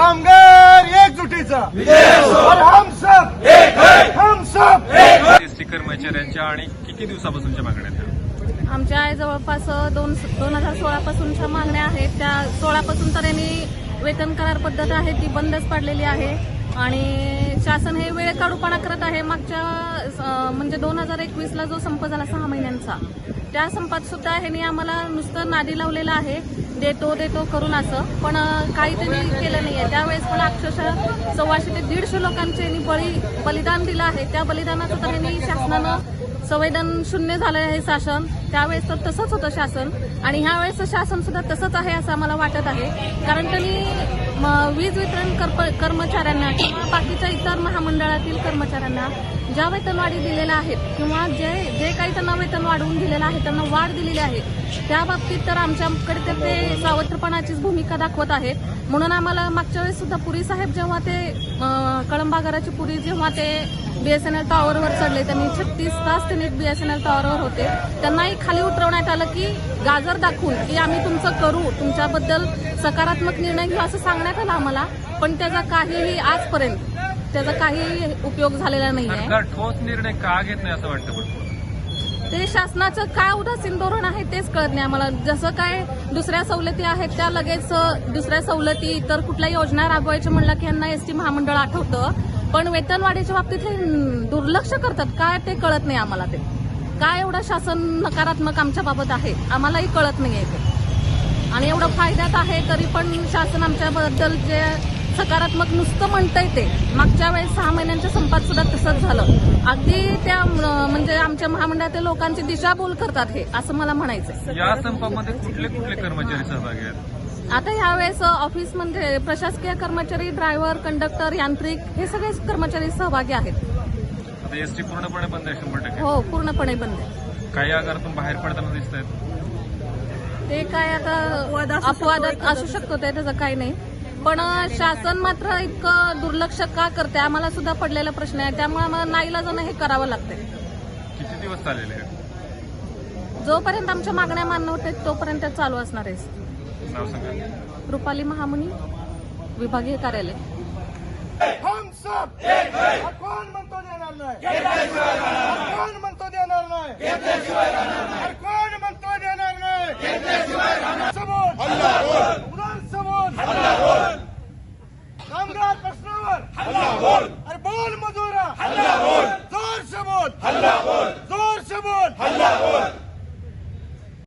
कामगार एकजुटीचा और हम सब हम सब एसटी कर्मचाऱ्यांच्या आणि किती दिवसापासूनच्या मागण्या आहेत? आमच्या जवळपास दोन दोन हजार सोळापासूनच्या मागण्या आहेत. त्या सोळापासून तर यांनी वेतन करार पद्धत आहे ती बंदच पाडलेली आहे. आणि शासन हे वेळ काढूपणा करत आहे. मागच्या अं, म्हणजे दोन हजार एकवीसला जो संप झाला सहा महिन्यांचा त्या संपात सुद्धा ह्यांनी आम्हाला नुसतं नादी लावलेलं आहे. देतो देतो करून असं. पण काही त्यांनी केलं नाहीये. त्यावेळेस पण अक्षरशः सव्वाशे ते दीडशे लोकांचे बळी बलिदान दिलं आहे. त्या बलिदानाचं तर यांनी शासनानं संवेदन शून्य झालं आहे शासन. त्यावेळेस तर तसंच होतं शासन. आणि ह्या वेळेसचं शासन सुद्धा तसंच आहे असं आम्हाला वाटत आहे. कारण त्यांनी वीज वितरण कर्प- कर्मचाऱ्यांना किंवा बाकीच्या इतर महामंडळातील कर्मचाऱ्यांना ज्या वेतनवाढी दिलेल्या आहेत किंवा जे जे काही त्यांना वेतन वाढवून दिलेलं आहे त्यांना वाढ दिलेली आहे त्या बाबतीत तर आमच्याकडे तर ते सावत्रपणाचीच भूमिका दाखवत आहेत. म्हणून आम्हाला मागच्या वेळेस सुद्धा पुरी साहेब जेव्हा ते कळंबागाराची पुरी जेव्हा ते बीएसएनएल टॉवरवर चढले. त्यांनी छत्तीस तास त्यांनी बीएसएनएल टॉवरवर होते. त्यांनाही खाली उतरवण्यात आलं की गाजर दाखवून की आम्ही तुमचं करू. तुमच्याबद्दल सकारात्मक निर्णय घेऊ असं सांगण्यात आलं आम्हाला. पण त्याचा काहीही आजपर्यंत त्याचा काही उपयोग झालेला नाही आहे ठोस निर्णय का घेत नाही असं वाटतं ते शासनाचं काय उदासीन धोरण आहे तेच कळत नाही आम्हाला. जसं काय दुसऱ्या सवलती आहेत त्या लगेच दुसऱ्या सवलती इतर कुठल्या योजना राबवायच्या म्हणलं की यांना एसटी महामंडळ आठवतं. पण वेतनवाढीच्या बाबतीत हे दुर्लक्ष करतात. काय ते कळत नाही आम्हाला ते. काय एवढं शासन नकारात्मक आमच्या बाबत आहे आम्हालाही कळत नाही आहे ते. आणि एवढं फायद्यात आहे तरी पण शासन आमच्याबद्दल जे सकारात्मक नुसतं म्हणतंय ते मागच्या वेळेस सहा महिन्यांच्या संपात सुद्धा तसंच झालं. अगदी त्या म्हणजे आमच्या महामंडळातील लोकांची दिशाभूल करतात हे असं मला म्हणायचं या संपामध्ये कुठले कुठले कर्मचारी सहभागी आहेत? आता यावेळेस ऑफिस म्हणजे प्रशासकीय कर्मचारी ड्रायव्हर कंडक्टर यांत्रिक हे सगळे कर्मचारी सहभागी आहेत. आता एसटी पूर्णपणे बंद आहे शंभर टक्के. हो पूर्णपणे बंद आहे. काही आगारातून बाहेर पडताना दिसत आहेत ते काय आता अपवादात असू शकतो ते त्याचं काही नाही. पण शासन मात्र इतकं दुर्लक्ष का करते आम्हाला सुद्धा पडलेला प्रश्न आहे. त्यामुळे आम्हाला नाईलाजानं हे करावं लागतंय. किती दिवस चाललेले आहेत? जोपर्यंत आमच्या मागण्या मान्य होते तोपर्यंत चालू असणार आहे. नाव सांगा. रुपाली महामुनी विभागीय कार्यालय. हम सब और कोण म्हणतो देणार नाही? और कोण म्हणतो देणार नाही? और कोण म्हणतो देणार नाही